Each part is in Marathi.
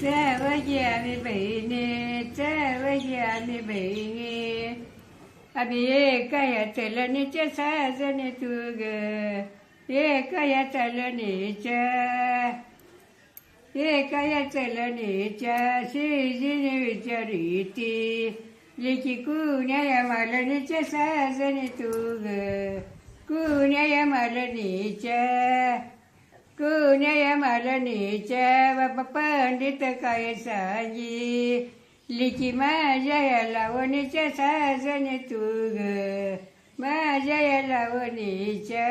चवगी आम्ही बहिणी चवगी आम्ही बहिणी आम्ही एका या चलनीच्या साजने तू ग एका या चलनीच्या एका या चलनीच्या शेजीने विचारिती लेकी कुण्या या मालनीच्या साजने तू ग कुण्या या मालनीच्या कुण्या मालनीच्या पंडित काय सांगी लिखी माझ्या या लावणीच्या साजने तू ग माझ्या या लावणीच्या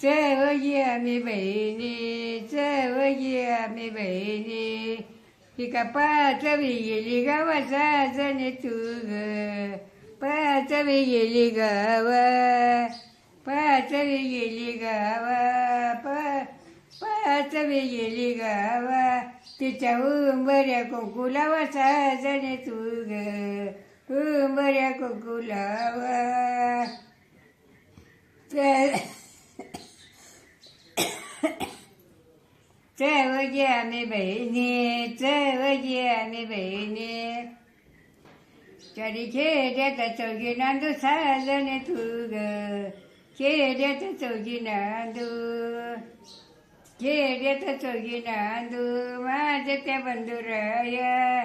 चवगी आम्ही बहिणी चवगी आम्ही बहिणी तिका पाचवी गेली गावा साजने तू ग पाचवी गेली गावा पाचवी गेली गावा प पाचवी गेली गावा. तिच्या उंबऱ्या कुंकुलावा साजने तू ग उंबऱ्या कुंकुलावा च- चवगी आम्ही बहिणी चवगी आम्ही बहिणी. तरी खेड्यात चौघी नांदू साजने तू ग खेड्यात चौघी नांदू खेड्यात चौघी नांदू माझ्या त्या बंधुराया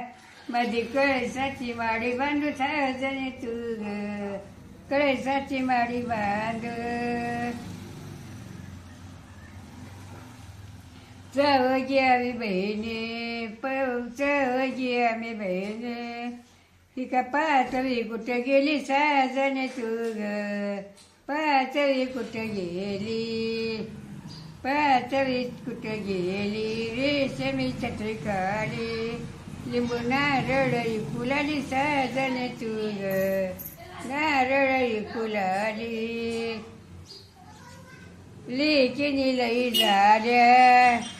मधी कळसाची माडी बांधू साजने तू ग कळसाची माडी बांधू चौगी आम्ही बहिणी पव चौगी आम्ही बहिणी तिका का पाचवी कुठं गेली साजने तू ग पाचवी कुठं गेली? पाचवी कुठं गेली? रेशमी छत्री काढली लिंबू नारळी फुलाली साजन तू ग फुलाली. लेखिनी लई झाल्या.